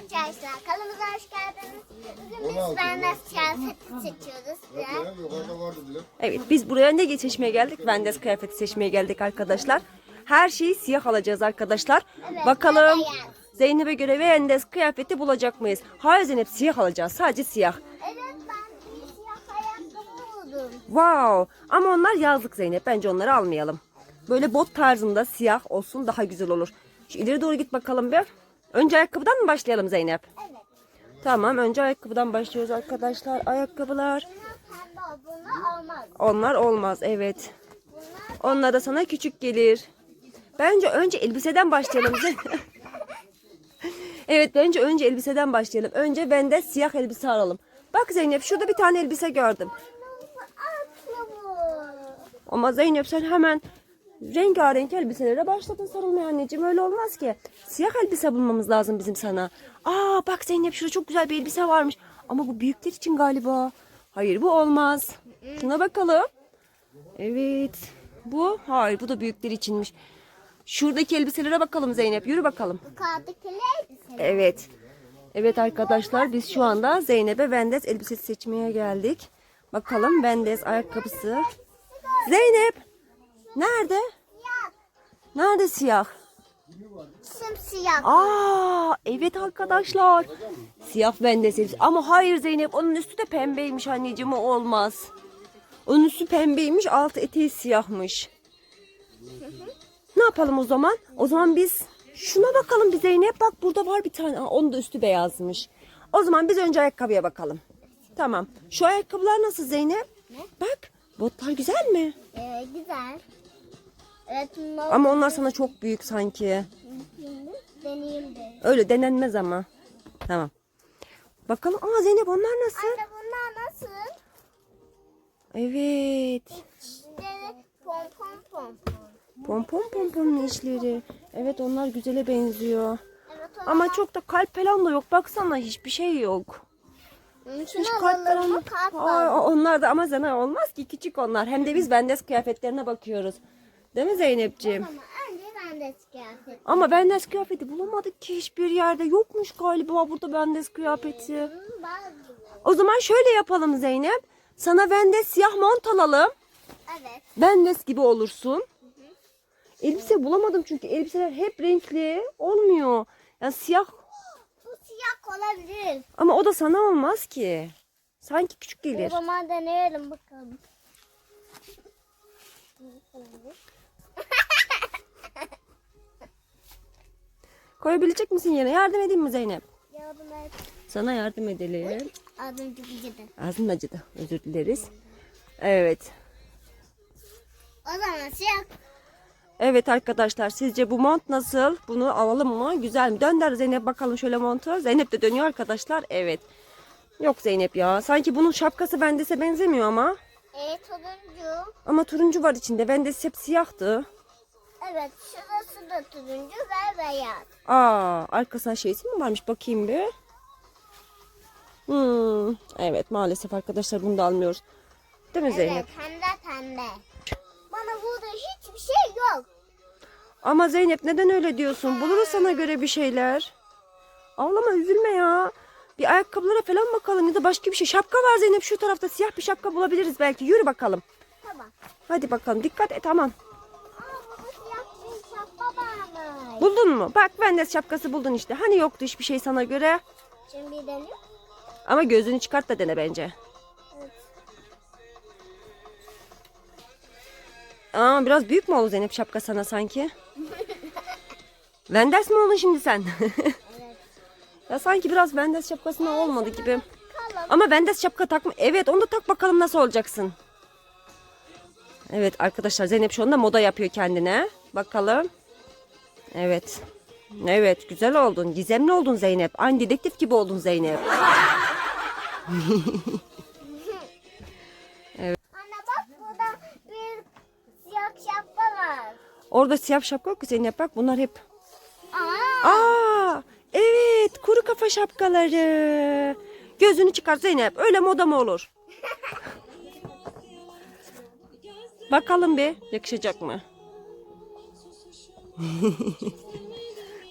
arkadaşlar kanalımıza hoş geldiniz. Bugün biz 16 benden kıyafeti seçiyoruz. Biraz. Evet biz buraya ne seçmeye geldik? Vendes kıyafeti seçmeye geldik arkadaşlar. Her şeyi siyah alacağız arkadaşlar. Evet, Bakalım. Zeynep'e göre Vendes kıyafeti bulacak mıyız? Hayır Zeynep siyah alacağız. Sadece siyah. Evet ben bir siyah ayakkabı buldum. Wow. Ama onlar yazlık Zeynep. Bence onları almayalım. Böyle bot tarzında siyah olsun daha güzel olur. Şu ileri doğru git bakalım bir. Önce ayakkabıdan mı başlayalım Zeynep? Evet. Tamam önce ayakkabıdan başlıyoruz arkadaşlar. Ayakkabılar. Olmaz. Onlar olmaz evet. Onlar da sana küçük gelir. Bence önce elbiseden başlayalım. evet bence önce elbiseden başlayalım. Önce ben de siyah elbise alalım. Bak Zeynep şurada bir tane elbise gördüm. Ama Zeynep sen hemen rengarenk elbiselere başladın sarılmaya anneciğim. Öyle olmaz ki. Siyah elbise bulmamız lazım bizim sana. Aa bak Zeynep şurada çok güzel bir elbise varmış. Ama bu büyükler için galiba. Hayır bu olmaz. Şuna bakalım. Evet. Bu? Hayır bu da büyükler içinmiş. Şuradaki elbiselere bakalım Zeynep. Yürü bakalım. Yukarıdakiler. Evet. Evet arkadaşlar biz şu anda Zeynep'e Vendes elbisesi seçmeye geldik. Bakalım Vendes ayakkabısı. Zeynep! Nerede? Siyah. Nerede siyah? Simsiyah. Aa, evet arkadaşlar. Siyah Vendes elbise. Ama hayır Zeynep onun üstü de pembeymiş anneciğim o olmaz. Onun üstü pembeymiş altı eteği siyahmış. Ne yapalım o zaman? O zaman biz şuna bakalım bir Zeynep. Bak burada var bir tane. Aa, onun da üstü beyazmış. O zaman biz önce ayakkabıya bakalım. Tamam. Şu ayakkabılar nasıl Zeynep? Bak botlar güzel mi? Ee, güzel. Evet bunlar Ama onlar sana çok büyük sanki. Şimdi deneyeyim de. Öyle denenmez ama. Tamam. Bakalım. Aa Zeynep onlar nasıl? Anne bunlar nasıl? Evet. İşte pompon pompon. Pompon pomponlu içleri. Evet onlar güzele benziyor. Evet Ama çok da kalp falan da yok. Baksana hiçbir şey yok. Şunu Hiç kalp alalım falan. mı? Kalp Aa, onlar da ama sana olmaz ki küçük onlar. Hem de biz bendes kıyafetlerine bakıyoruz. Değil mi Zeynepciğim? Ama önce ben de kıyafet. Ama bendes kıyafeti bulamadık ki hiçbir yerde. Yokmuş galiba burada bendes kıyafeti. O zaman şöyle yapalım Zeynep. Sana bendes siyah mont alalım. Evet. Bendes gibi olursun. Elbise bulamadım çünkü elbiseler hep renkli olmuyor. Yani siyah Bu siyah olabilir. ama o da sana olmaz ki. Sanki küçük O gelir. zaman deneyelim bakalım. Koyabilecek misin yere? Yardım edeyim mi Zeynep? Yardım et. Sana yardım edelim. Önce gidin. Ağzın acıdı. Özür dileriz. Evet. O zaman siyah. Evet arkadaşlar sizce bu mont nasıl? Bunu alalım mı? Güzel mi? Dönder Zeynep bakalım şöyle montu. Zeynep de dönüyor arkadaşlar. Evet. Yok Zeynep ya. Sanki bunun şapkası bendese benzemiyor ama. E turuncu. Ama turuncu var içinde. Bendesi hep siyahtı. Evet şurası da turuncu ve beyaz. Aa, arkasına şeysi mi varmış? Bakayım bir. Hmm, evet maalesef arkadaşlar bunu da almıyoruz. Değil mi Zeynep? Evet hem de pembe. Bana burada hiçbir şey yok. Ama Zeynep neden öyle diyorsun? Buluruz sana göre bir şeyler. Ağlama üzülme ya. Bir ayakkabılara falan bakalım ya da başka bir şey. Şapka var Zeynep şu tarafta siyah bir şapka bulabiliriz belki. Yürü bakalım. Tamam. Hadi bakalım dikkat et varmış. Buldun mu? Bak ben de şapkası buldun işte. Hani yoktu hiçbir şey sana göre. Şimdi bir deniyor. Ama gözünü çıkart da dene bence. Evet. Aa biraz büyük mü oldu Zeynep şapka sana sanki? Vendes mi oldun şimdi sen? ya sanki biraz Vendes şapkasına olmadı gibi. Ama Vendes şapka takma. Evet onu da tak bakalım nasıl olacaksın. Evet arkadaşlar Zeynep şu anda moda yapıyor kendine. Bakalım. Evet. Evet güzel oldun. Gizemli oldun Zeynep. Aynı dedektif gibi oldun Zeynep. Anne bak burada bir siyah şapka var. Orada siyah şapka yok Zeynep bak bunlar hep. Aa. Aa evet kuru kafa şapkaları. Gözünü çıkar Zeynep. Öyle moda mı olur? Bakalım bir yakışacak mı?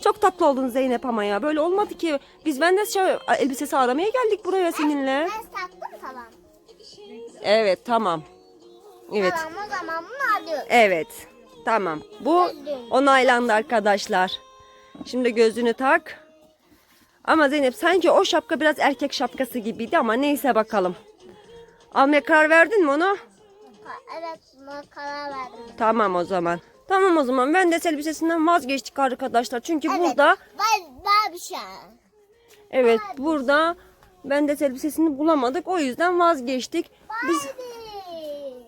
Çok tatlı oldun Zeynep ama ya. Böyle olmadı ki. Biz ben de şey- elbisesi aramaya geldik buraya seninle. Ben sattım tamam. Evet tamam. Evet. Tamam o zaman bunu alıyorum. Evet. Tamam. Bu onaylandı arkadaşlar. Şimdi gözünü tak. Ama Zeynep sence o şapka biraz erkek şapkası gibiydi ama neyse bakalım. Almaya karar verdin mi onu? Evet karar verdim. Tamam o zaman. Tamam o zaman. Ben de elbisesinden vazgeçtik arkadaşlar. Çünkü Evet. burada Ben daha bir şey. evet burada ben de elbisesini bulamadık. O yüzden vazgeçtik. Biz.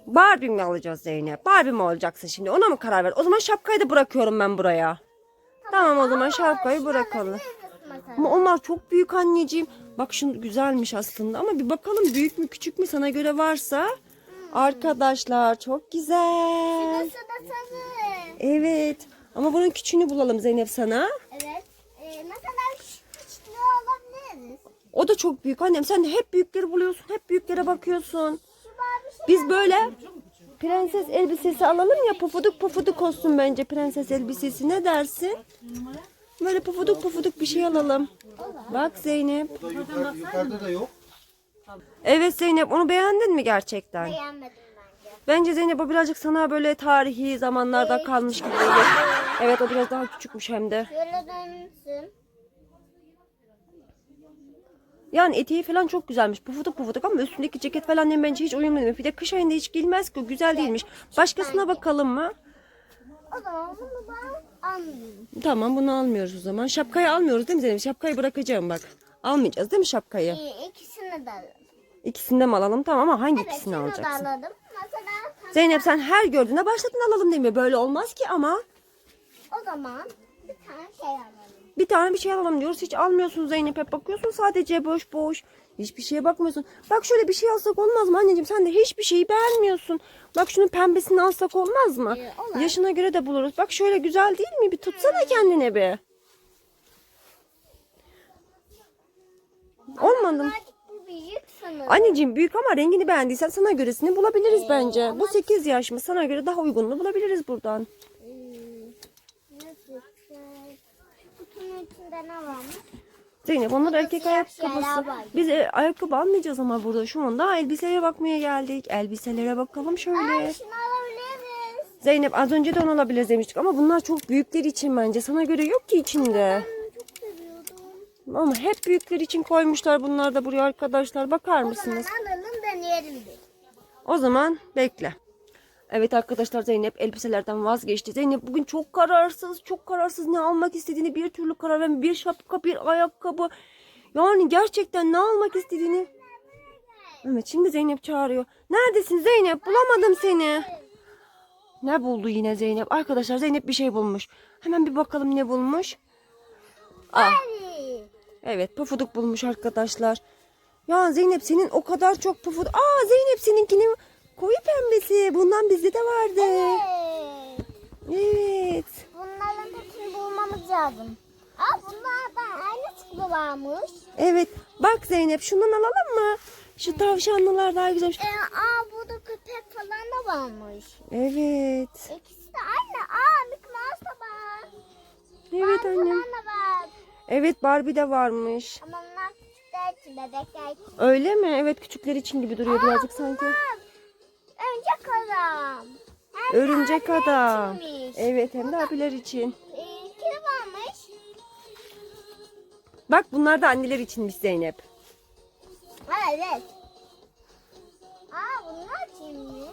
Barbie mi alacağız Zeynep? Barbie mi olacaksın şimdi? Ona mı karar ver? O zaman şapkayı da bırakıyorum ben buraya. Tamam o zaman şapkayı bırakalım. Ama onlar çok büyük anneciğim. Bak şunu güzelmiş aslında ama bir bakalım büyük mü küçük mü sana göre varsa. Arkadaşlar çok güzel. Nasıl da sarı. Evet ama bunun küçüğünü bulalım Zeynep sana. Evet. Ee, mesela şu küçük ne olabiliriz? O da çok büyük annem. Sen de hep büyükleri buluyorsun. Hep büyüklere bakıyorsun. Şu şey. Biz böyle prenses elbisesi alalım ya pufuduk pufuduk olsun bence prenses elbisesi. Ne dersin? Böyle pufuduk pufuduk bir şey alalım. Bak Zeynep. Yukarı, yukarıda da yok. Evet Zeynep onu beğendin mi gerçekten? Beğenmedim bence. Bence Zeynep o birazcık sana böyle tarihi zamanlarda kalmış gibi geliyor. Evet o biraz daha küçükmüş hem de. Şöyle dönsün. Yani eteği falan çok güzelmiş. Pufuduk pufuduk ama üstündeki ceket falan bence hiç uyumlu değil. Bir de kış ayında hiç giyilmez ki. Güzel değilmiş. Başkasına bakalım mı? O zaman bunu ben almayayım. Tamam bunu almıyoruz o zaman. Şapkayı almıyoruz değil mi Zeynep? Şapkayı bırakacağım bak. Almayacağız değil mi şapkayı? Ee, ikisini de alalım. İkisini de mi alalım? Tamam ama hangi Evet ikisini şunu da alacaksın? alalım. Mesela Zeynep sen her gördüğünde başladın alalım demiyor. Böyle olmaz ki ama. o zaman bir tane şey alalım. Tane bir şey alalım diyoruz. Hiç almıyorsun Zeynep. Hep bakıyorsun sadece boş boş. Hiçbir şeye bakmıyorsun. Bak şöyle bir şey alsak olmaz mı anneciğim? Sen de hiçbir şeyi beğenmiyorsun. Bak şunun pembesini alsak olmaz mı? Ee, olur. Yaşına göre de buluruz. Bak şöyle güzel değil mi? Bir tutsana kendine bir. Olmadı mı? Anneciğim büyük ama rengini beğendiysen sana göresini bulabiliriz bence. Bu 8 yaş mı? Sana göre daha uygununu bulabiliriz buradan. Hmm, Nasıl? İçinde ne varmış? Zeynep onlar erkek siyah ayakkabısı. şeyler var. Biz e, ayakkabı almayacağız ama burada şu anda elbiselere bakmaya geldik. Elbiselere bakalım şöyle. Ay şunu alabiliriz. Zeynep az önce de onu alabiliriz demiştik ama bunlar çok büyükler için bence. Sana göre yok ki içinde. Ben çok seviyordum. Ama hep büyükler için koymuşlar bunlar da buraya arkadaşlar. Bakar O zaman mısınız? alalım deneyelim bir. O zaman bekle. Evet arkadaşlar Zeynep elbiselerden vazgeçti. Zeynep bugün çok kararsız, çok kararsız ne almak istediğini bir türlü karar vermiyor. Bir şapka, bir ayakkabı. Yani gerçekten ne almak istediğini. Evet şimdi Zeynep çağırıyor. Neredesin Zeynep? Bulamadım seni. Ne buldu yine Zeynep? Arkadaşlar Zeynep bir şey bulmuş. Hemen bir bakalım ne bulmuş. Hadi. evet pufuduk bulmuş arkadaşlar. Ya Zeynep senin o kadar çok pufuduk. Aa Zeynep seninkinin koyu pembesi. Bundan bizde de vardı. Evet. Evet. Bunların hepsini bulmamız lazım. Aa bunlardan aynı çıklı varmış. Evet. Bak Zeynep şundan alalım mı? Şu tavşanlılar daha güzelmiş. Ee, aa burada köpek falan da varmış. Evet. İkisi de aynı. Aa Mickey Mouse da var. Evet Barbie annem. falan da var. Evet Barbie de varmış. Ama bunlar küçükler için, bebekler için. Öyle mi? Evet küçükler için gibi duruyor birazcık sanki. Bunlar Örümcek adam. Hem Örümcek adam. içinmiş. Evet hem de abiler için. Ee, kedi varmış. Bak bunlar da anneler içinmiş Zeynep. Evet. Aa bunlar kimmiş?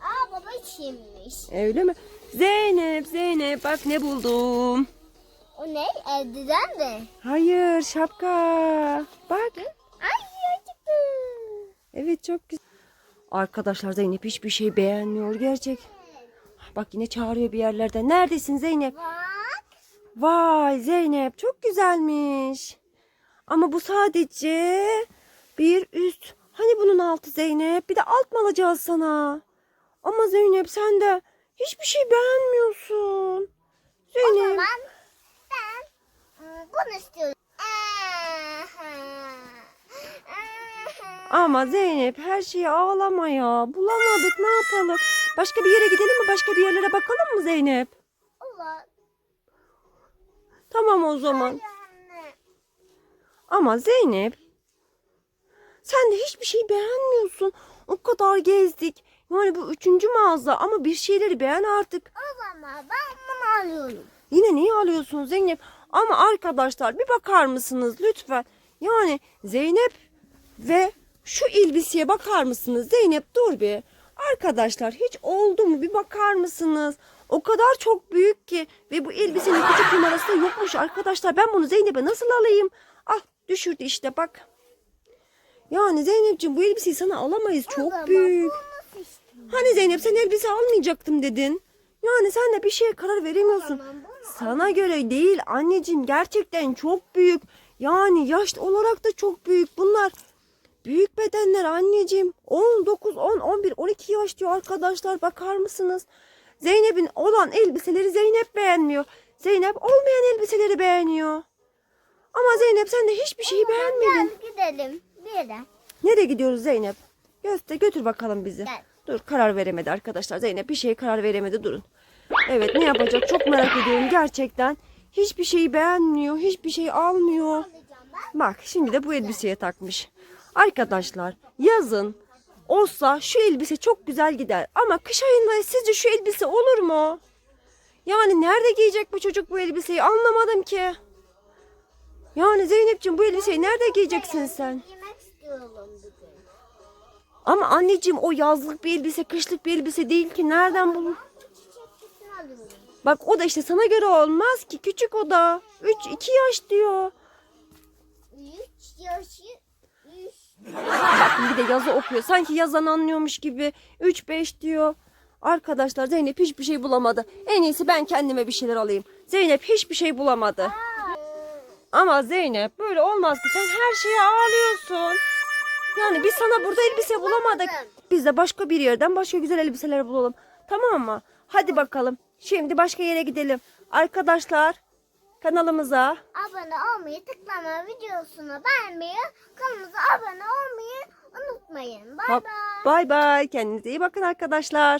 Aa baba içinmiş. Öyle mi? Zeynep, Zeynep bak ne buldum. O ne? Eldiven mi? Hayır şapka. Bak. Ay çıktı. Evet çok güzel. Arkadaşlar Zeynep hiçbir şey beğenmiyor gerçek. Bak yine çağırıyor bir yerlerden. Neredesin Zeynep? Bak. Vay Zeynep çok güzelmiş. Ama bu sadece bir üst. Hani bunun altı Zeynep? Bir de alt mı alacağız sana? Ama Zeynep sen de hiçbir şey beğenmiyorsun. O Zeynep. zaman ben bunu istiyorum. Ama Zeynep her şeyi ağlama ya. Bulamadık ne yapalım? Başka bir yere gidelim mi? Başka bir yerlere bakalım mı Zeynep? Olur. Tamam o zaman. Ama Zeynep sen de hiçbir şey beğenmiyorsun. O kadar gezdik. Yani bu üçüncü mağaza ama bir şeyleri beğen artık. O zaman ben bunu alıyorum. Yine niye alıyorsun Zeynep? Ama arkadaşlar bir bakar mısınız lütfen? Yani Zeynep ve şu elbiseye bakar mısınız? Zeynep dur bir. Arkadaşlar hiç oldu mu bir bakar mısınız? O kadar çok büyük ki ve bu elbisenin küçük numarası da yokmuş arkadaşlar. Ben bunu Zeynep'e nasıl alayım? Ah düşürdü işte bak. Yani Zeynep'ciğim bu elbiseyi sana alamayız. Çok zaman büyük. bunu. Hani Zeynep sen elbise almayacaktım dedin. Yani sen de bir şeye karar veremiyorsun. Tamam, bunu Sana göre değil anneciğim gerçekten çok büyük. Yani yaş olarak da çok büyük. Bunlar büyük bedenler anneciğim. 10, 9, 10, 11, 12 yaş diyor arkadaşlar. Bakar mısınız? Zeynep'in olan elbiseleri Zeynep beğenmiyor. Zeynep olmayan elbiseleri beğeniyor. Ama Zeynep sen de hiçbir şeyi beğenmedin. Gel gidelim bir yere. Nereye gidiyoruz Zeynep? Göster götür bakalım bizi. Gel. Dur karar veremedi arkadaşlar. Zeynep bir şeye karar veremedi durun. Evet ne yapacak çok merak ediyorum gerçekten. Hiçbir şeyi beğenmiyor. Hiçbir şey almıyor. Bak şimdi de bu elbiseye takmış. Arkadaşlar yazın olsa şu elbise çok güzel gider. Ama kış ayında sizce şu elbise olur mu? Yani nerede giyecek bu çocuk bu elbiseyi anlamadım ki. Yani Zeynep'ciğim bu elbiseyi nerede giyeceksin sen? Ama anneciğim o yazlık bir elbise, kışlık bir elbise değil ki. Nereden bulun? Bak o da işte sana göre olmaz ki. Küçük o da. 3 2 yaş diyor. Üç yaşı. Bir de yazı okuyor. Sanki yazan anlıyormuş gibi. 3 5 diyor. Arkadaşlar Zeynep hiçbir şey bulamadı. En iyisi ben kendime bir şeyler alayım. Zeynep hiçbir şey bulamadı. Ama Zeynep böyle olmaz ki. Sen her şeye ağlıyorsun. Yani biz sana burada elbise bulamadık. Biz de başka bir yerden başka güzel elbiseler bulalım. Tamam mı? Hadi bakalım. Şimdi başka yere gidelim. Arkadaşlar kanalımıza Abone olmayı, tıklama videosunu beğenmeyi, kanalımıza abone olmayı unutmayın. Bay bay. bay bay. Kendinize iyi bakın arkadaşlar.